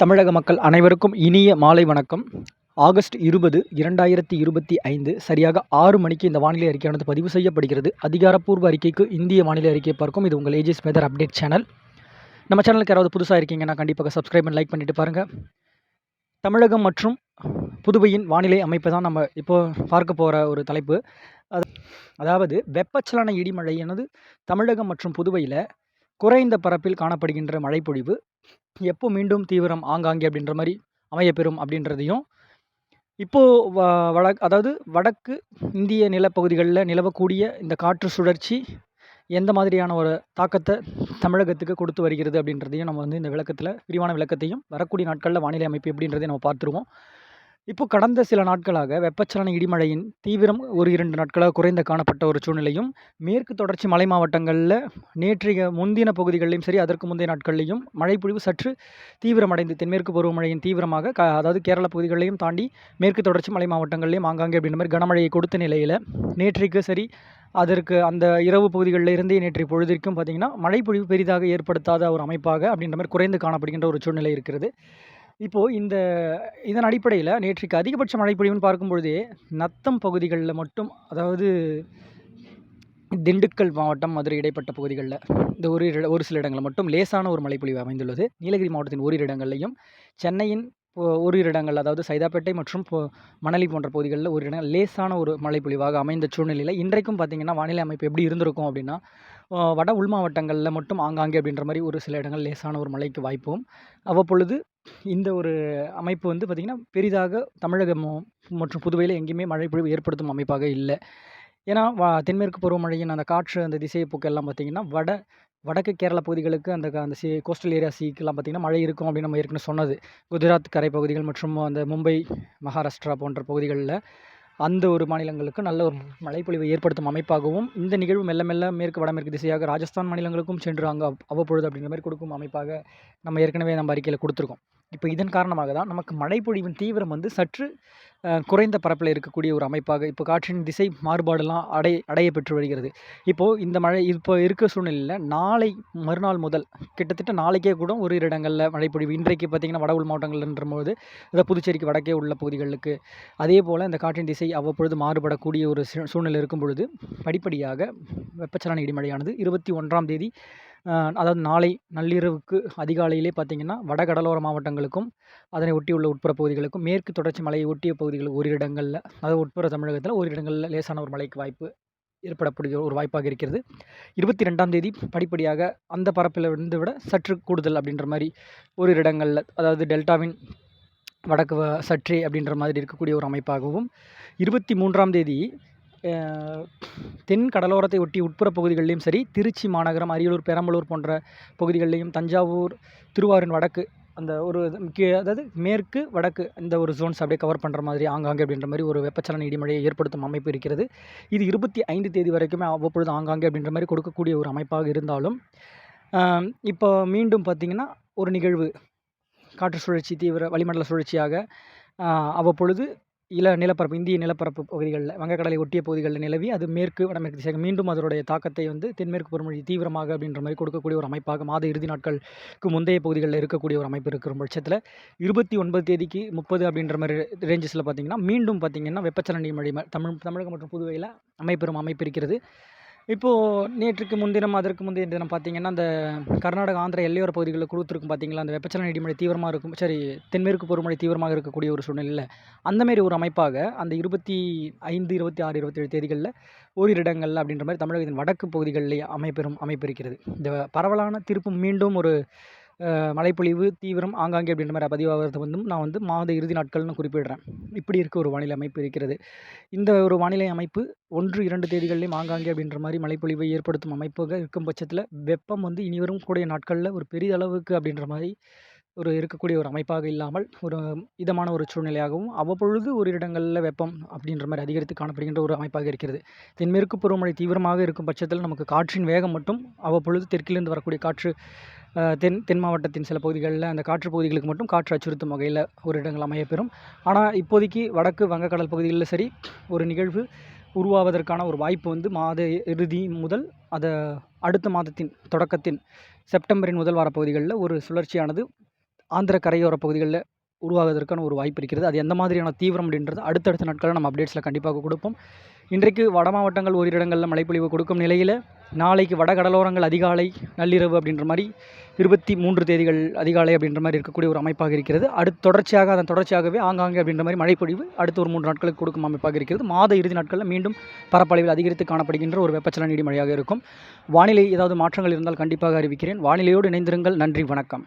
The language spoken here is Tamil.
தமிழக மக்கள் அனைவருக்கும் இனிய மாலை வணக்கம். ஆகஸ்ட் இருபது இரண்டாயிரத்தி இருபத்தி ஐந்து சரியாக ஆறு மணிக்கு இந்த வானிலை அறிக்கையானது பதிவு செய்யப்படுகிறது. அதிகாரப்பூர்வ அறிக்கைக்கு இந்திய வானிலை அறிக்கையை பார்க்கும். இது உங்கள் ஏஜிஸ் வெதர் அப்டேட் சேனல் நம்ம சேனலுக்கு யாராவது புதுசாக இருக்கீங்கன்னா கண்டிப்பாக சப்ஸ்கிரைப் அண்ட் லைக் பண்ணிட்டு பாருங்கள் தமிழகம் மற்றும் புதுவையின் வானிலை அமைப்பை தான் நம்ம இப்போ பார்க்க போகிற ஒரு தலைப்பு. அது அதாவது வெப்பச்சலன இடிமழையானது தமிழகம் மற்றும் புதுவையில் குறைந்த பரப்பில் காணப்படுகின்ற மழைப்பொழிவு எப்போ மீண்டும் தீவிரம் ஆங்காங்கே அப்படின்ற மாதிரி அமையப்பெறும் அப்படின்றதையும் இப்போது வ வட அதாவது வடக்கு இந்திய நிலப்பகுதிகளில் நிலவக்கூடிய இந்த காற்று சுழற்சி எந்த மாதிரியான ஒரு தாக்கத்தை தமிழகத்துக்கு கொடுத்து வருகிறது அப்படின்றதையும் நம்ம வந்து இந்த விளக்கத்தில் விரிவான விளக்கத்தையும் வரக்கூடிய நாட்களில் வானிலை அமைப்பு எப்படின்றதையும் நம்ம பார்த்துருவோம். இப்போ கடந்த சில நாட்களாக வெப்பச்சலன இடிமழையின் தீவிரம் ஒரு இரண்டு நாட்களாக குறைந்த காணப்பட்ட ஒரு சூழ்நிலையும் மேற்கு தொடர்ச்சி மலை மாவட்டங்களில் நேற்றைய முந்தின பகுதிகளிலும் சரி அதற்கு முந்தைய நாட்களிலையும் மழைப்பொழிவு சற்று தீவிரமடைந்து தென்மேற்கு பருவமழையின் தீவிரமாக க அதாவது கேரள பகுதிகளையும் தாண்டி மேற்கு தொடர்ச்சி மலை மாவட்டங்களிலையும் ஆங்காங்கே அப்படின்ற மாதிரி கனமழையை கொடுத்த நிலையில் நேற்றைக்கு சரி அதற்கு அந்த இரவு பகுதிகளில் இருந்தே நேற்றைய பொழுதிற்கும் பார்த்திங்கன்னா மழைப்பொழிவு பெரிதாக ஏற்படுத்தாத ஒரு அமைப்பாக அப்படின்ற மாதிரி குறைந்து காணப்படுகின்ற ஒரு சூழ்நிலை இருக்கிறது. இப்போது இந்த இதன் அடிப்படையில் நேற்றுக்கு அதிகபட்ச மழை பொழிவுன்னு பார்க்கும்பொழுதே நத்தம் பகுதிகளில் மட்டும் அதாவது திண்டுக்கல் மாவட்டம் மதுரை இடைப்பட்ட பகுதிகளில் இந்த ஒரு இட ஒரு சில இடங்களில் மட்டும் லேசான ஒரு மழைப்பொழிவு அமைந்துள்ளது. நீலகிரி மாவட்டத்தின் ஓரிரு இடங்கள்லையும் சென்னையின் ஒ- ஓரிரு இடங்கள் அதாவது சைதாப்பேட்டை மற்றும் மணலி போன்ற பகுதிகளில் ஒரு இடங்கள் லேசான ஒரு மழைப்பொழிவாக அமைந்த சூழ்நிலையில் இன்றைக்கும் பார்த்திங்கன்னா வானிலை அமைப்பு எப்படி இருந்திருக்கும் அப்படின்னா வட உள் மாவட்டங்களில் மட்டும் ஆங்காங்கே அப்படின்ற மாதிரி ஒரு சில இடங்கள் லேசான ஒரு மழைக்கு வாய்ப்பும் அவ்வப்பொழுது இந்த ஒரு அமைப்பு வந்து பார்த்திங்கன்னா பெரிதாக தமிழகம் மற்றும் புதுவையில் எங்கேயுமே மழைப்பொழிவு ஏற்படுத்தும் அமைப்பாக இல்லை. ஏன்னா வா தென்மேற்கு பருவமழையின் அந்த காற்று அந்த திசையை போக்கெல்லாம் பார்த்திங்கன்னா வட வடக்கு கேரள பகுதிகளுக்கு அந்த அந்த சி கோஸ்டல் ஏரியா சீக்கெல்லாம் பார்த்திங்கன்னா மழை இருக்கும் அப்படின்னு நம்ம ஏற்கனவே சொன்னது. குஜராத் கரை பகுதிகள் மற்றும் அந்த மும்பை மகாராஷ்டிரா போன்ற பகுதிகளில் அந்த ஒரு மாநிலங்களுக்கு நல்ல ஒரு மழைப்பொழிவை ஏற்படுத்தும் அமைப்பாகவும் இந்த நிகழ்வு மெல்ல மெல்ல மேற்கு வடமேற்கு திசையாக ராஜஸ்தான் மாநிலங்களுக்கும் சென்று அங்கே அவ்வப்பொழுது அப்படின்ற மாதிரி கொடுக்கும் அமைப்பாக நம்ம ஏற்கனவே நம்ம அறிக்கையில் கொடுத்துருக்கோம். இப்போ இதன் காரணமாக தான் நமக்கு மழைப்பொழிவின் தீவிரம் வந்து சற்று குறைந்த பரப்பில் இருக்கக்கூடிய ஒரு அமைப்பாக இப்போ காற்றின் திசை மாறுபாடெல்லாம் அடை அடைய பெற்று வருகிறது. இப்போது இந்த மழை இப்போ இருக்க சூழ்நிலையில் நாளை மறுநாள் முதல் கிட்டத்தட்ட நாளைக்கே கூட ஒரு இரு இடங்களில் மழைப்பொழிவு. இன்றைக்கு பார்த்திங்கன்னா வட உள் மாவட்டங்கள்ன்ற போது அதாவது புதுச்சேரிக்கு வடக்கே உள்ள பகுதிகளுக்கு. அதே போல் இந்த காற்றின் திசை அவ்வப்பொழுது மாறுபடக்கூடிய ஒரு சூழ்நிலை இருக்கும் பொழுது படிப்படியாக வெப்பச்சலன இடிமழையானது இருபத்தி ஒன்றாம் தேதி அதாவது நாளை நள்ளிரவுக்கு அதிகாலையிலே பார்த்திங்கன்னா வட கடலோர மாவட்டங்களுக்கும் அதனை ஒட்டியுள்ள உட்புற பகுதிகளுக்கும் மேற்கு தொடர்ச்சி மலையை ஒட்டிய பகுதிகள் ஒரு இடங்களில் அதாவது உட்புற தமிழகத்தில் ஒரு இடங்களில் லேசான ஒரு மழைக்கு வாய்ப்பு ஏற்படக்கூடிய ஒரு வாய்ப்பாக இருக்கிறது. இருபத்தி ரெண்டாம் தேதி படிப்படியாக அந்த பரப்பில் இருந்து விட சற்று கூடுதல் அப்படின்ற மாதிரி ஒரு இடங்களில் அதாவது டெல்டாவின் வடக்கு வ- சற்றே அப்படின்ற மாதிரி இருக்கக்கூடிய ஒரு அமைப்பாகவும் இருபத்தி மூன்றாம் தேதி தென் கடலோரத்தை ஒட்டி உட்புற பகுதிகளிலும் சரி திருச்சி மாநகரம் அரியலூர் பெரம்பலூர் போன்ற பகுதிகளிலையும் தஞ்சாவூர் திருவாரூர் வடக்கு அந்த ஒரு இது முக்கிய அதாவது மேற்கு வடக்கு இந்த ஒரு ஜோன்ஸ் அப்படியே கவர் பண்ணுற மாதிரி ஆங்காங்கே அப்படின்ற மாதிரி ஒரு வெப்பச்சலன இடிமழையை ஏற்படுத்தும் அமைப்பு இருக்கிறது. இது இருபத்தி ஐந்து தேதி வரைக்குமே அவ்வப்பொழுது ஆங்காங்கே அப்படின்ற மாதிரி கொடுக்கக்கூடிய ஒரு அமைப்பாக இருந்தாலும் இப்போ மீண்டும் பார்த்திங்கன்னா ஒரு நிகழ்வு. காற்று சுழற்சி தீவிர வளிமண்டல சுழற்சியாக அவ்வப்பொழுது இள நிலப்பரப்பு இந்திய நிலப்பரப்பு பகுதிகளில் வங்கக்கடலை ஒட்டிய பகுதிகளில் நிலவி அது மேற்கு வடமேற்கு திசையாக மீண்டும் அதனுடைய தாக்கத்தை வந்து தென்மேற்கு பருவமழை தீவிரமாக அப்படின்ற மாதிரி கொடுக்கக்கூடிய ஒரு அமைப்பாக மாத இறுதி நாட்களுக்கு முந்தைய பகுதிகளில் இருக்கக்கூடிய ஒரு அமைப்பு இருக்கிற பட்சத்தில் இருபத்தி ஒன்பது தேதிக்கு முப்பது அப்படின்ற மாதிரி ரேஞ்சஸில் பார்த்தீங்கன்னா மீண்டும் பார்த்தீங்கன்னா வெப்பச்சலன மழை தமிழ் தமிழகம் மற்றும் புதுவையில் அமைப்பெறும் அமைப்பு இருக்கிறது. இப்போது நேற்றுக்கு முன்தினம் அதற்கு முந்தைய தினம் பார்த்தீங்கன்னா அந்த கர்நாடகா ஆந்திரா எல்லையோர பகுதிகளில் கொடுத்துருக்கும் பார்த்தீங்களா? அந்த வெப்பச்சலன இடிமழை தீவிரமாக இருக்கும் சரி தென்மேற்கு பருவமழை தீவிரமாக இருக்கக்கூடிய ஒரு சூழ்நிலையில் அந்தமாரி ஒரு அமைப்பாக அந்த இருபத்தி ஐந்து இருபத்தி ஆறு இருபத்தேழு தேதிகளில் ஓரிரு இடங்களில் அப்படின்ற மாதிரி தமிழகத்தின் வடக்கு பகுதிகளிலே அமைப்பெறும் அமைப்பு இருக்கிறது. இந்த பரவலான திருப்பும் மீண்டும் ஒரு மழைப்பொழிவு தீவிரம் ஆங்காங்கே அப்படின்ற மாதிரி பதிவாகிறது வந்து நான் வந்து மாத இறுதி நாட்கள்னு குறிப்பிடுறேன். இப்படி இருக்க ஒரு வானிலை அமைப்பு இருக்கிறது. இந்த ஒரு வானிலை அமைப்பு ஒன்று இரண்டு தேதிகளிலும் ஆங்காங்கே அப்படின்ற மாதிரி மழைப்பொழிவை ஏற்படுத்தும் அமைப்பாக இருக்கும் பட்சத்தில் வெப்பம் வந்து இனிவரும் கூடிய நாட்களில் ஒரு பெரிய அளவுக்கு அப்படின்ற மாதிரி ஒரு இருக்கக்கூடிய ஒரு அமைப்பாக இல்லாமல் ஒரு இதமான ஒரு சூழ்நிலையாகவும் அவ்வப்பொழுது ஒரு இடங்களில் வெப்பம் அப்படின்ற மாதிரி அதிகரித்து காணப்படுகின்ற ஒரு அமைப்பாக இருக்கிறது. தென்மேற்கு பருவமழை தீவிரமாக இருக்கும் பட்சத்தில் நமக்கு காற்றின் வேகம் மட்டும் அவ்வப்பொழுது தெற்கிலிருந்து வரக்கூடிய காற்று தென் தென் மாவட்டத்தின் சில பகுதிகளில் அந்த காற்று பகுதிகளுக்கு மட்டும் காற்று அச்சுறுத்தும் வகையில் ஒரு இடங்கள் அமையப்பெறும். ஆனால் இப்போதைக்கு வடக்கு வங்கக்கடல் பகுதிகளில் சரி ஒரு நிகழ்வு உருவாவதற்கான ஒரு வாய்ப்பு வந்து மாத இறுதி முதல் அதை அடுத்த மாதத்தின் தொடக்கத்தின் செப்டம்பரின் முதல் வார பகுதிகளில் ஒரு சுழற்சியானது. ஆந்திர கரையோர பகுதிகளில் உருவாகுவதற்கான ஒரு வாய்ப்பு இருக்கிறது. அது எந்த மாதிரியான தீவிரம் அப்படின்றது அடுத்தடுத்த நாட்களில் நம்ம அப்டேட்ஸில் கண்டிப்பாக கொடுப்போம். இன்றைக்கு வட மாவட்டங்கள் ஓரிரு இடங்களில் மழைப்பொழிவு கொடுக்கும் நிலையில் நாளைக்கு வட கடலோரங்கள் அதிகாலை நள்ளிரவு அப்படின்ற மாதிரி இருபத்தி மூன்று தேதிகள் அதிகாலை அப்படின்ற மாதிரி இருக்கக்கூடிய ஒரு அமைப்பாக இருக்கிறது. அடுத்து தொடர்ச்சியாக அதன் தொடர்ச்சியாகவே ஆங்காங்கே அப்படின்ற மாதிரி மழைப்பொழிவு அடுத்த ஒரு மூன்று நாட்களுக்கு கொடுக்கும் அமைப்பாக இருக்கிறது. மாத இறுதி நாட்களில் மீண்டும் பரப்பளவில் அதிகரித்து காணப்படுகின்ற ஒரு வெப்பச்சலன நீடி மழையாக இருக்கும். வானிலை ஏதாவது மாற்றங்கள் இருந்தால் கண்டிப்பாக அறிவிக்கிறேன். வானிலையோடு இணைந்திருங்கள். நன்றி. வணக்கம்.